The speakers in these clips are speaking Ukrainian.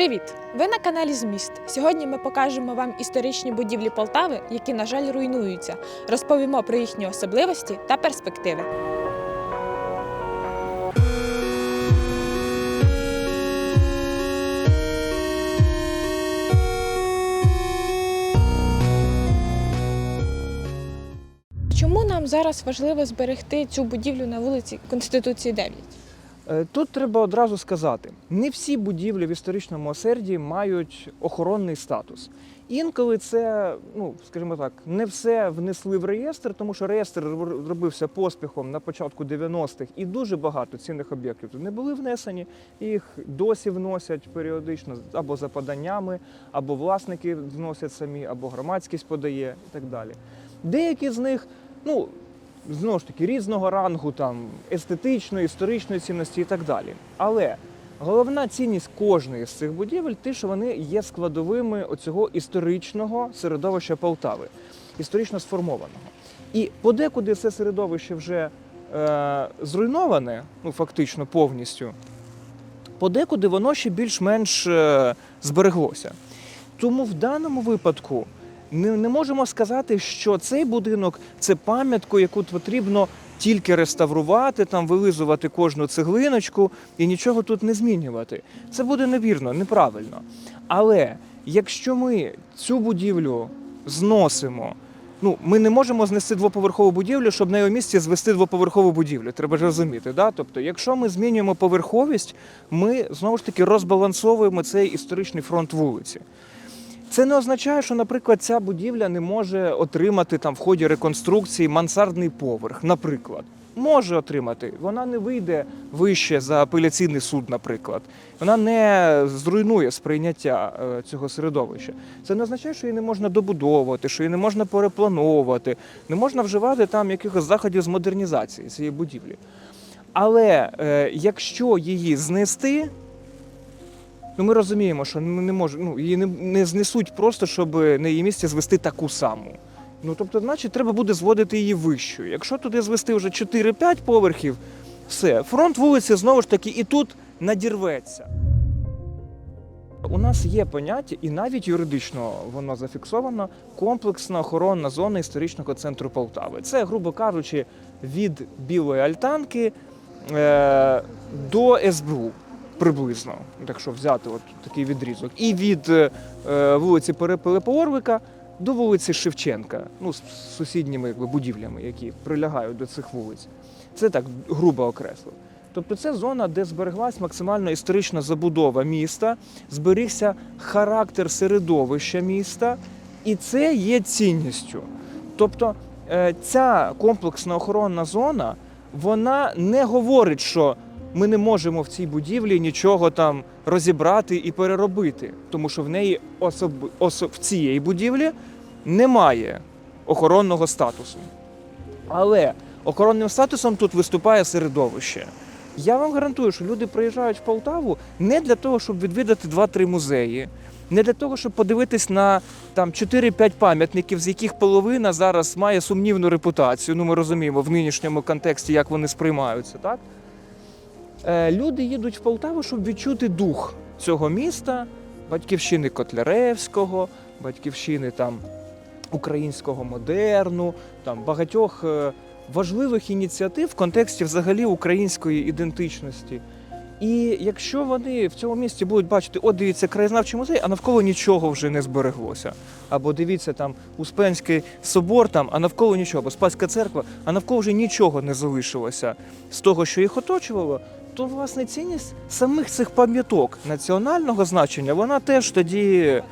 Привіт! Ви на каналі Зміст. Сьогодні ми покажемо вам історичні будівлі Полтави, які, на жаль, руйнуються. Розповімо про їхні особливості та перспективи. Чому нам зараз важливо зберегти цю будівлю на вулиці Конституції 9? Е, Тут треба одразу сказати: не всі будівлі в історичному осерді мають охоронний статус. Інколи це, ну скажімо так, не все внесли в реєстр, тому що реєстр робився поспіхом на початку 90-х, і дуже багато цінних об'єктів не були внесені. Їх досі вносять періодично або за поданнями, або власники вносять самі, або громадськість подає і так далі. Деякі з них, ну знову ж таки різного рангу, там естетичної, історичної цінності і так далі. Але головна цінність кожної з цих будівель те, що вони є складовими оцього історичного середовища Полтави, історично сформованого. І подекуди це середовище вже е, зруйноване, ну фактично повністю. Подекуди воно ще більш-менш е, збереглося. Тому в даному випадку не, не можемо сказати, що цей будинок це пам'ятку, яку потрібно тільки реставрувати, там вилизувати кожну цеглиночку і нічого тут не змінювати. Це буде невірно, неправильно. Але якщо ми цю будівлю зносимо, ну ми не можемо знести двоповерхову будівлю, щоб на його місці звести двоповерхову будівлю. Треба ж розуміти. Да? Тобто, якщо ми змінюємо поверховість, ми знову ж таки розбалансовуємо цей історичний фронт вулиці. Це не означає, що, наприклад, ця будівля не може отримати там в ході реконструкції мансардний поверх, наприклад. Може отримати. Вона не вийде вище за апеляційний суд, наприклад. Вона не зруйнує сприйняття е, цього середовища. Це не означає, що її не можна добудовувати, що її не можна переплановувати, не можна вживати там якихось заходів з модернізації цієї будівлі. Але е, якщо її знести, Ну, ми розуміємо, що не можемо, ну, її не, не знесуть просто, щоб на її місці звести таку саму. Ну, тобто, значить, треба буде зводити її вищою. Якщо туди звести вже 4-5 поверхів, все, фронт вулиці знову ж таки і тут надірветься. У нас є поняття, і навіть юридично воно зафіксовано комплексна охоронна зона історичного центру Полтави. Це, грубо кажучи, від білої альтанки е, до СБУ приблизно, якщо взяти от такий відрізок. І від е, вулиці Перепелепорвика до вулиці Шевченка, ну, з сусідніми якби, будівлями, які прилягають до цих вулиць. Це так грубо окреслив. Тобто це зона, де збереглась максимально історична забудова міста, зберігся характер середовища міста, і це є цінністю. Тобто е, ця комплексна охоронна зона, вона не говорить, що ми не можемо в цій будівлі нічого там розібрати і переробити, тому що в неї особ... осо- в цієї будівлі немає охоронного статусу. Але охоронним статусом тут виступає середовище. Я вам гарантую, що люди приїжджають в Полтаву не для того, щоб відвідати 2-3 музеї, не для того, щоб подивитись на там 4-5 пам'ятників, з яких половина зараз має сумнівну репутацію. Ну, ми розуміємо в нинішньому контексті, як вони сприймаються, так? Е, люди їдуть в Полтаву, щоб відчути дух цього міста, батьківщини Котляревського, батьківщини там українського модерну, там багатьох е, важливих ініціатив в контексті взагалі української ідентичності. І якщо вони в цьому місті будуть бачити, от дивіться, краєзнавчий музей, а навколо нічого вже не збереглося. Або дивіться там Успенський собор, там, а навколо нічого, або Спаська церква, а навколо вже нічого не залишилося з того, що їх оточувало, то власне цінність самих цих пам'яток національного значення, вона теж тоді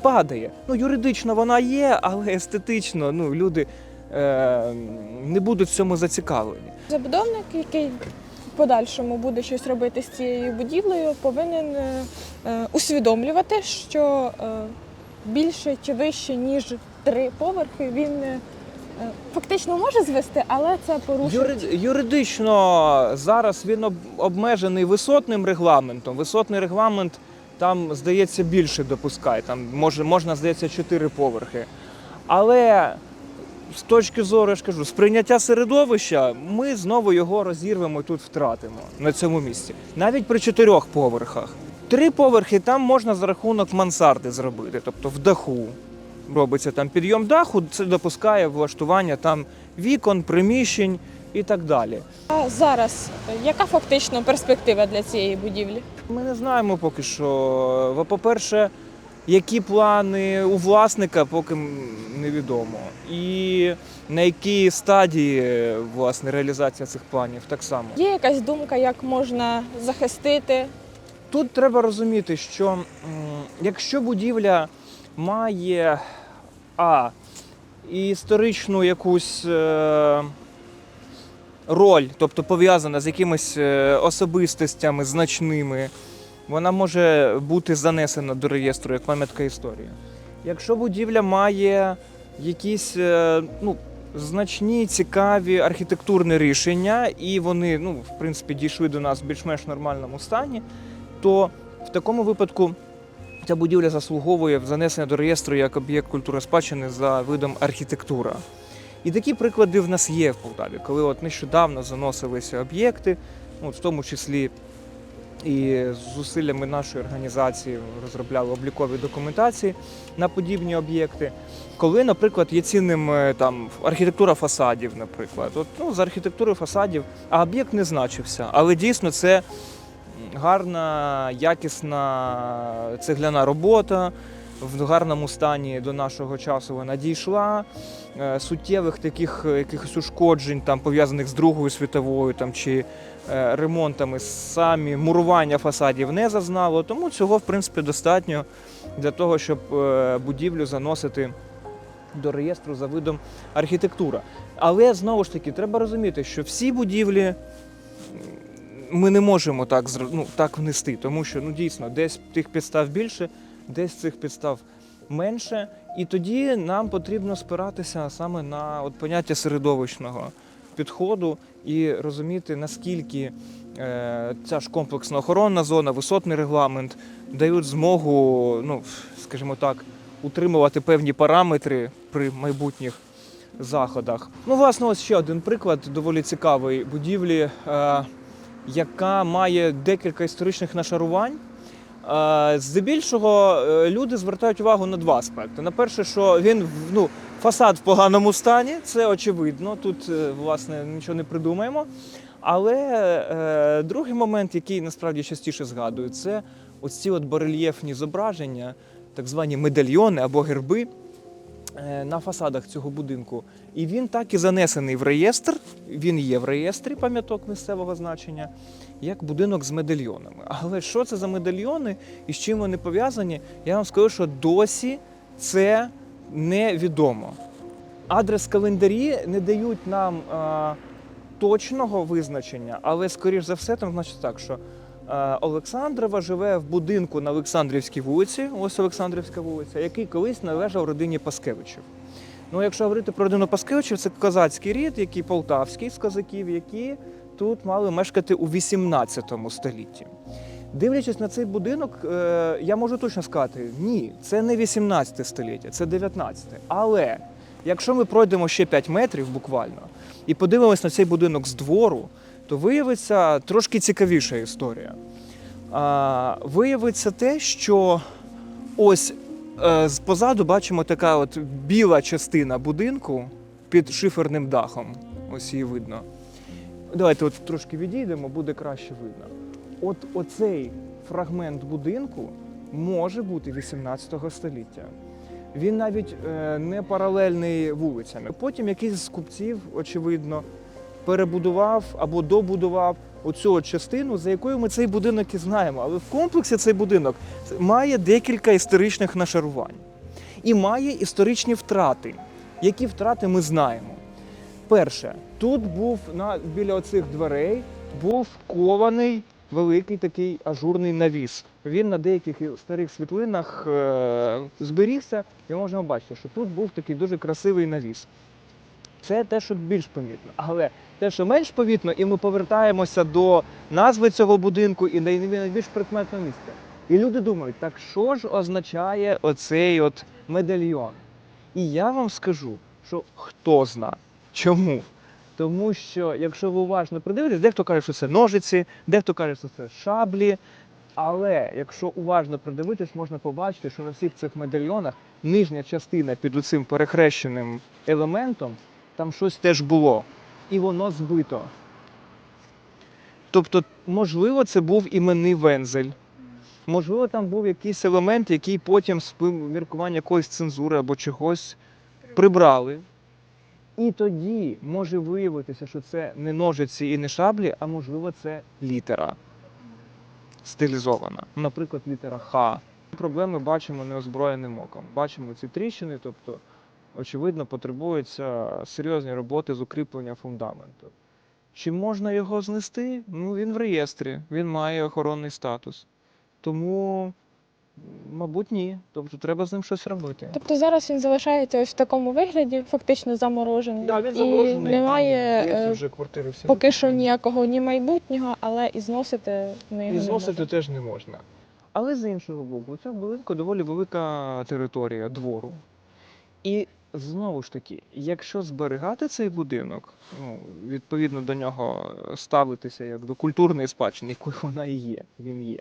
падає. Ну, юридично вона є, але естетично ну, люди е, не будуть в цьому зацікавлені. Забудовник, який в подальшому буде щось робити з цією будівлею, повинен е, е, усвідомлювати, що е, більше чи вище, ніж три поверхи, він е, фактично може звести, але це порушить. Юри- Юридично зараз він обмежений висотним регламентом. Висотний регламент там, здається, більше допускає. Там може, можна, здається, чотири поверхи. Але з точки зору, я ж кажу, сприйняття середовища, ми знову його розірвемо і тут втратимо на цьому місці. Навіть при чотирьох поверхах. Три поверхи там можна за рахунок мансарди зробити, тобто в даху. Робиться там підйом даху, це допускає влаштування там вікон, приміщень і так далі. А зараз яка фактично перспектива для цієї будівлі? Ми не знаємо поки що. По-перше, які плани у власника, поки невідомо. І на якій стадії власне реалізація цих планів так само. Є якась думка, як можна захистити Тут треба розуміти, що м, якщо будівля має а історичну якусь е, роль, тобто пов'язана з якимись е, особистостями значними, вона може бути занесена до реєстру як пам'ятка історії. Якщо будівля має якісь е, ну, значні, цікаві архітектурні рішення, і вони, ну, в принципі, дійшли до нас в більш-менш нормальному стані, то в такому випадку ця будівля заслуговує занесення до реєстру як об'єкт культури спадщини за видом архітектура. І такі приклади в нас є в Полтаві, коли от нещодавно заносилися об'єкти, ну, в тому числі і з зусиллями нашої організації розробляли облікові документації на подібні об'єкти. Коли, наприклад, є цінним е, там архітектура фасадів, наприклад, от ну, з архітектури фасадів, а об'єкт не значився, але дійсно це гарна, якісна цегляна робота. В гарному стані до нашого часу вона дійшла. Е, Суттєвих таких е, якихось ушкоджень, там пов'язаних з Другою світовою там, чи е, ремонтами, самі мурування фасадів не зазнало. Тому цього, в принципі, достатньо для того, щоб будівлю заносити до реєстру за видом архітектура. Але знову ж таки, треба розуміти, що всі будівлі ми не можемо так, ну, так внести, тому що ну, дійсно десь тих підстав більше, десь цих підстав менше. І тоді нам потрібно спиратися саме на от поняття середовищного підходу і розуміти, наскільки е, ця ж комплексна охоронна зона, висотний регламент дають змогу, ну, скажімо так, утримувати певні параметри при майбутніх заходах. Ну, власне, ось ще один приклад доволі цікавої будівлі, е, яка має декілька історичних нашарувань. Здебільшого е, люди звертають увагу на два аспекти. На перше, що він ну, фасад в поганому стані, це очевидно. Тут е, власне нічого не придумаємо. Але е, другий момент, який насправді частіше згадую, це ось ці от барельєфні зображення, так звані медальйони або герби на фасадах цього будинку. І він так і занесений в реєстр. Він є в реєстрі пам'яток місцевого значення, як будинок з медальйонами. Але що це за медальйони і з чим вони пов'язані? Я вам скажу, що досі це невідомо. Адрес календарі не дають нам е, точного визначення, але скоріш за все, там значить так, що е, Олександрова живе в будинку на Олександрівській вулиці, ось Олександрівська вулиця, який колись належав родині Паскевичів. Ну, якщо говорити про родину Паскевичів, це козацький рід, який полтавський з козаків, які тут мали мешкати у 18 столітті. Дивлячись на цей будинок, е, я можу точно сказати, ні, це не 18 століття, це 19. Але якщо ми пройдемо ще 5 метрів буквально і подивимось на цей будинок з двору, то виявиться трошки цікавіша історія. А, виявиться те, що ось е, позаду бачимо така от біла частина будинку під шиферним дахом. Ось її видно. Давайте от трошки відійдемо, буде краще видно. От оцей фрагмент будинку може бути 18 століття. Він навіть е, не паралельний вулицями. Потім якийсь з купців, очевидно, перебудував або добудував оцю частину, за якою ми цей будинок і знаємо. Але в комплексі цей будинок має декілька історичних нашарувань і має історичні втрати. Які втрати ми знаємо? Перше, тут був на біля оцих дверей був кований великий такий ажурний навіс. Він на деяких старих світлинах е- зберігся, і можна бачити, що тут був такий дуже красивий навіс. Це те, що більш помітно. Але те, що менш помітно, і ми повертаємося до назви цього будинку і найбільш прикметного місця. І люди думають, так що ж означає оцей от медальйон? І я вам скажу, що хто зна. Чому? Тому що, якщо ви уважно придивитесь, дехто каже, що це ножиці, дехто каже, що це шаблі. Але якщо уважно придивитись, можна побачити, що на всіх цих медальйонах нижня частина під цим перехрещеним елементом, там щось теж було. І воно збито. Тобто, можливо, це був іменний вензель. Можливо, там був якийсь елемент, який потім з міркування якоїсь цензури або чогось прибрали. І тоді може виявитися, що це не ножиці і не шаблі, а можливо, це літера стилізована. Наприклад, літера Х. Проблеми бачимо неозброєним оком. Бачимо ці тріщини, тобто, очевидно, потребуються серйозні роботи з укріплення фундаменту. Чи можна його знести? Ну, він в реєстрі, він має охоронний статус. Тому, мабуть, ні. Тобто треба з ним щось робити. Тобто зараз він залишається ось в такому вигляді, фактично заморожений. Да, він і заморожений. немає Здається, е, вже квартири всі поки що ніякого ні майбутнього, але і зносити його І не зносити можемо. теж не можна. Але з іншого боку, це велика, доволі велика територія двору. І знову ж таки, якщо зберігати цей будинок, ну, відповідно до нього ставитися як до культурної спадщини, якою вона і є, він є,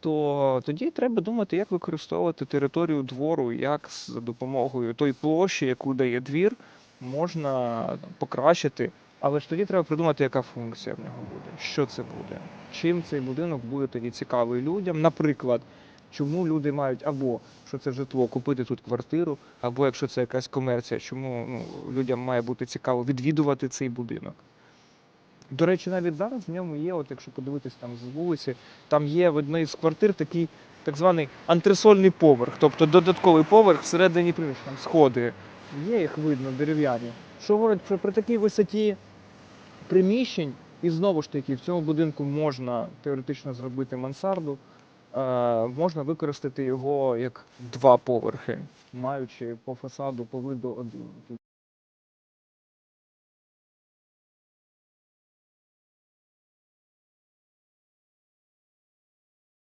то тоді треба думати, як використовувати територію двору, як за допомогою тої площі, яку дає двір, можна покращити. Але ж тоді треба придумати, яка функція в нього буде, що це буде, чим цей будинок буде тоді цікавий людям. Наприклад, чому люди мають або що це житло, купити тут квартиру, або якщо це якась комерція, чому ну, людям має бути цікаво відвідувати цей будинок. До речі, навіть зараз в ньому є, от якщо подивитись там з вулиці, там є в одній з квартир такий так званий антресольний поверх, тобто додатковий поверх всередині приміщення, сходи. Є їх видно, дерев'яні. Що говорить, що при такій висоті приміщень, і знову ж таки, в цьому будинку можна теоретично зробити мансарду, можна використати його як два поверхи, маючи по фасаду по виду один